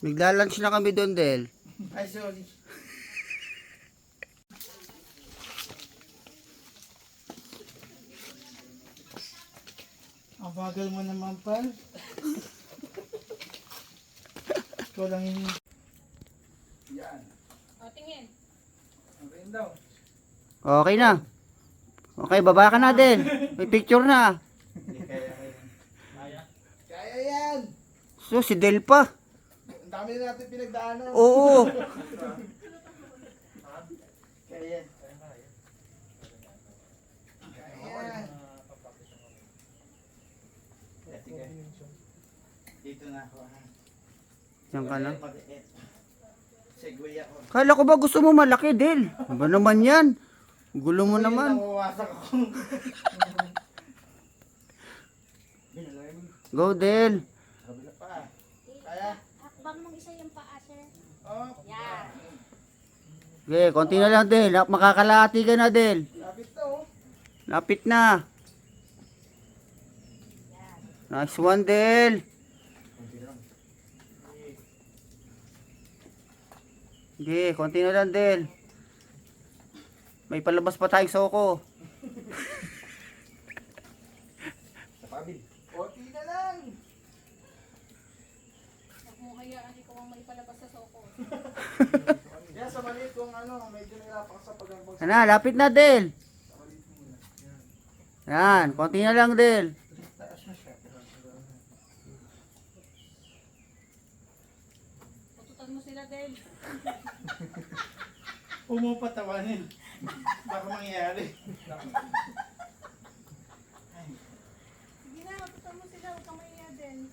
Nagla-lunch na kami doon, Del. Ay, sorry. Ang bagal mo naman, pal. Ikaw lang yung... Yan. O, tingin. Okay daw. Okay na. Okay, baba ka na, Del. May picture na. Hindi kaya kaya. Kaya? Kaya yan! So, si Del pa. Ang dami na natin pinagdaanan. Oo. Kaya. Kaya. Dito na ako. ha? Diyan ka lang. Segway ako. Kala ko ba gusto mo malaki, Del? Ano ba naman yan? Gulo mo naman. Go, Del. Kabila pa. Kaya? Hakbang mong isa yung paa, sir. Oh, Yan. Okay, konti na lang, Del. Makakalahati ka na, Del. lapit to. oh. Lapit na. Nice one, Del. Sige, konti na lang, Del. May palabas pa tayong soko. Konti na lang. Huwag mo hayaan ikaw ang may palabas sa soko. Yan sa maliit kung ano, medyo nahirapan ka sa paghambang sa Ano, lapit na, Del. Yan, konti na lang, Del. Tututan mo sila, Del. Huwag mo patawanin. Baka mangyari. Sige na, tututan mo sila. Huwag kang mahiya, Del.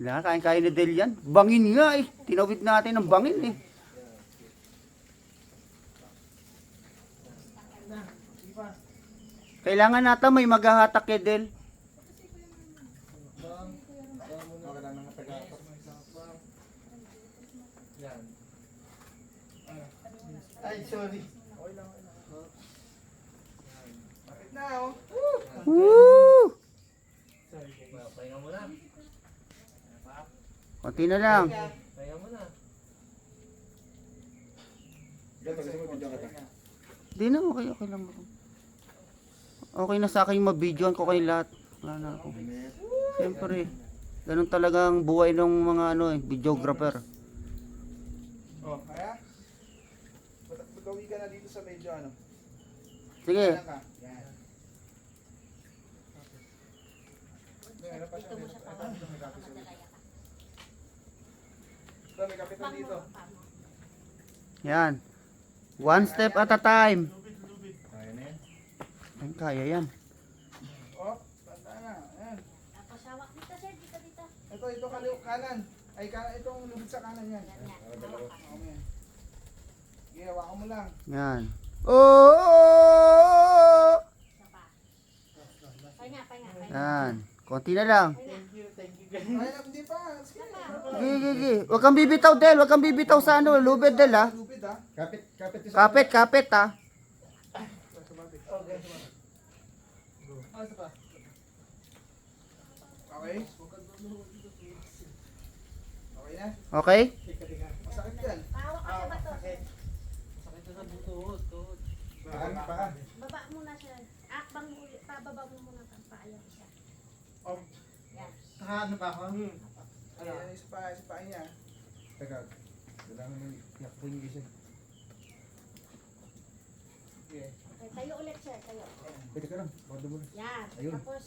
Wala, kain-kain na, Del yan. Bangin nga eh. Tinawid natin ng bangin eh. Kailangan nata may maghahatak kay Del. Lang. Ay, sorry. Lang, lang. Na, oh? Woo! Sorry. Pahinga mo na. Konti na lang. Pahinga mo na. Di na, okay, okay lang ako. Okay na sa akin mabidyoan ko kayo lahat. Wala na ako. Siyempre, ganun talagang buhay ng mga ano eh, videographer. Oh, kaya? Magawi ka na dito sa medyo ano? Sige? Yan. Dito mo siya pa. Ito, may kapitan dito. yan. One step at a time. Kaya na yan. Ay, kaya yan. Oh, tanda na. Ayan. Tapos hawak dito, sir. Dito, dito. Ito, ito kaliw, kanan. Ay, kanan, itong lubid sa kanan yan. Yan, yan. Hawak ka. Okay. Ginawa ko mo lang. Yan. Oh! Pahinga, pahinga, pahinga. Yan. Konti na lang. Thank you, thank you guys. Ay, hindi pa. Sige. Sige. Huwag kang bibitaw, Del. Huwag kang bibitaw sa ano, lubid, Del, ha. Lubid ah. Kapit, kapit. Kapit, kapit, ha. Okay. Ah, isa pa. Okay. Okay na? Okay? Masakit yan. Hawak ka sa bato. Sakit na sa butuhod. tuhod. Paan, paan. Baba muna, sir. Akbang mo, pababa mo muna ang paa yung isa. Oh, Yan. Saka ano pa ako? Hmm. Ano? Isa pa, isa pa niya. Teka, kailangan mo yakbo yung isa. Okay. Okay, tayo ulit, sir. Tayo. Pwede ka lang, bordo mo na. Yan. Ayun. Tapos,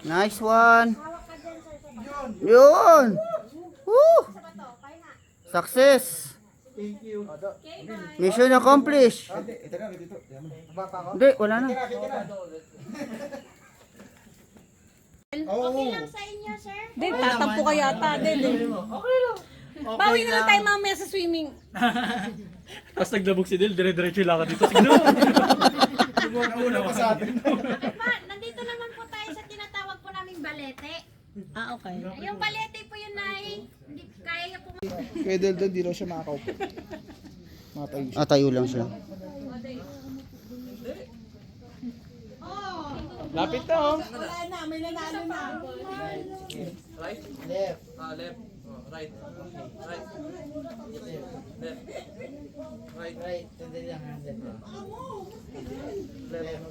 Nice one. hawak ka dyan, sir. Sa bato. Yun! Yun. Woo! Sa bato. Pahinga. Success. Thank you. Okay, bye. Mission accomplished. Ah, Ito na, dito. Baba ako? Hindi, wala na. Oo. Okay lang sa inyo, sir. Del, tatampo ka yata, Del. eh. Bawi na lang tayo mamaya sa swimming. Tapos naglabog si Del, dire-diretso lang ka dito. Signo! Una pa sa atin. Okay pa, nandito naman po tayo sa tinatawag po naming balete. Ah, okay. Yung balete po yun ay hindi kaya niya po Kaya dahil doon, di raw siya makakaupo. Matayo siya. Ah, tayo lang siya. Lapit na oh! Wala na, may nanalo na. Right? Left. Ah, left. Oh, Right. Right. Left. Right. Right, sandali lang ha. Left.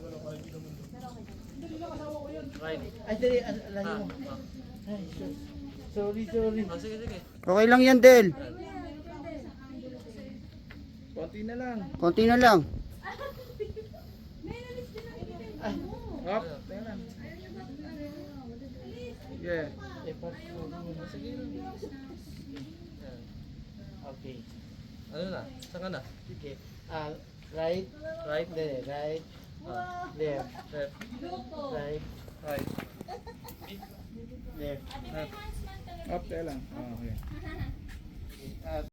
Right. Ay, dali, al- Ah, alay mo. ah. Ay, sorry, sorry. Oh, sige, sige. Okay lang yan, Del. Konti na lang. Konti na lang. Ay, lang. Yeah. Okay. Ano na? Saan ka na? Okay. Ah, right, Right. dali, right, Ah, left, left. right, Right. left. Up, tayo lang. Oh, okay. At